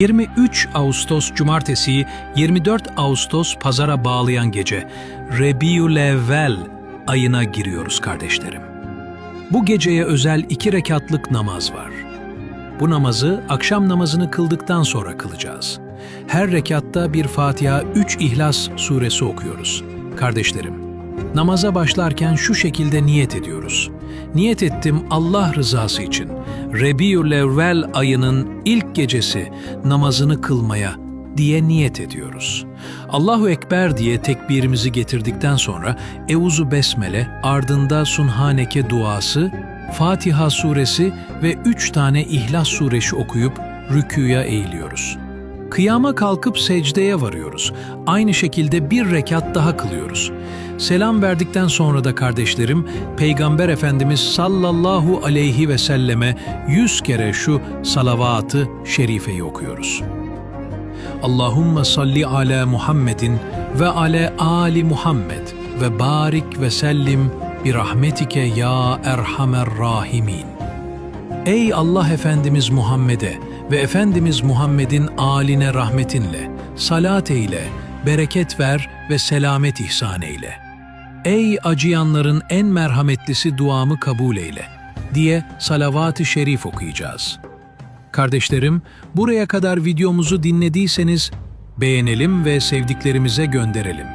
23 Ağustos Cumartesi 24 Ağustos Pazara bağlayan gece Rebiülevvel ayına giriyoruz kardeşlerim. Bu geceye özel iki rekatlık namaz var. Bu namazı akşam namazını kıldıktan sonra kılacağız. Her rekatta bir Fatiha, üç İhlas suresi okuyoruz. Kardeşlerim, namaza başlarken şu şekilde niyet ediyoruz. Niyet ettim Allah rızası için. Rebiülevvel ayının ilk gecesi namazını kılmaya diye niyet ediyoruz. Allahu Ekber diye tekbirimizi getirdikten sonra Euzu Besmele, ardında Sunhaneke duası, Fatiha suresi ve üç tane İhlas suresi okuyup rüküya eğiliyoruz. Kıyama kalkıp secdeye varıyoruz. Aynı şekilde bir rekat daha kılıyoruz. Selam verdikten sonra da kardeşlerim, Peygamber Efendimiz sallallahu aleyhi ve selleme yüz kere şu salavatı şerifeyi okuyoruz. Allahumme salli ala Muhammedin ve ala ali Muhammed ve barik ve sellim bir rahmetike ya erhamer rahimin. Ey Allah Efendimiz Muhammed'e ve Efendimiz Muhammed'in aline rahmetinle, salat eyle, bereket ver ve selamet ihsan eyle. Ey acıyanların en merhametlisi duamı kabul eyle diye salavat-ı şerif okuyacağız. Kardeşlerim, buraya kadar videomuzu dinlediyseniz beğenelim ve sevdiklerimize gönderelim.